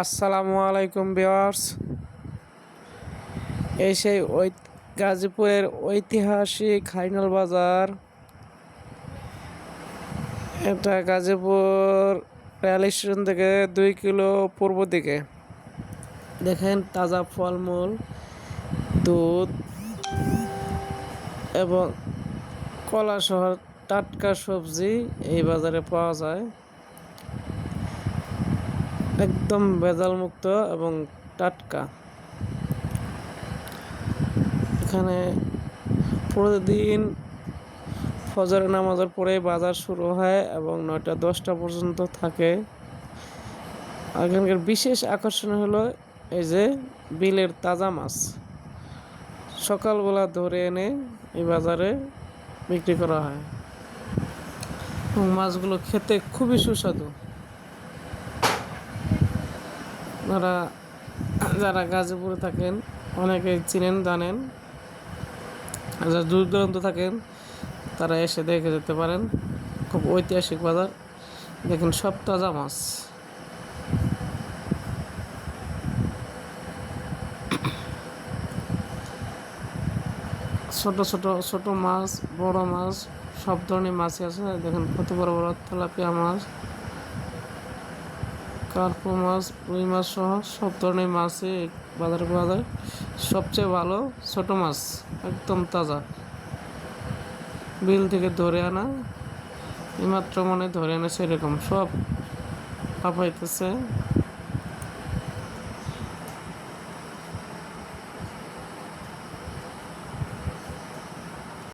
আসসালামু আলাইকুম ভিওয়ার্স এই সেই গাজীপুরের ঐতিহাসিক হাইনাল বাজার। এটা গাজীপুর রেল স্টেশন থেকে দুই কিলো পূর্ব দিকে। দেখেন তাজা ফলমূল, দুধ এবং কলা সহ টাটকা সবজি এই বাজারে পাওয়া যায়। একদম ভেজাল মুক্ত এবং টাটকা। এখানে প্রতিদিন ফজরের নামাজের পরে বাজার শুরু হয় এবং নয়টা দশটা পর্যন্ত থাকে। এখানকার বিশেষ আকর্ষণ হলো এই যে বিলের তাজা মাছ। সকালবেলা ধরে এনে এই বাজারে বিক্রি করা হয়। এবং মাছগুলো খেতে খুবই সুস্বাদু। আপনারা যারা গাজীপুরে থাকেন অনেকে চিনেন, জানেন। যারা দূর দূরান্ত থাকেন, তারা এসে দেখে যেতে পারেন। খুব ঐতিহাসিক বাজার। দেখেন সব তাজা মাছ ছোট ছোট ছোট মাছ, বড় মাছ, সব ধরনের মাছই আছে। দেখেন কত বড় বড় তেলাপিয়া মাছ। কার্পো মাছ রুই মাছ সহ সব ধরনের মাছই বাজারে পাওয়া যায়। সবচেয়ে ভালো ছোট মাছ, একদম তাজা। বিল থেকে ধরে আনা, এইমাত্র মনে ধরে আনা সেরকম সব পাপাইতেছে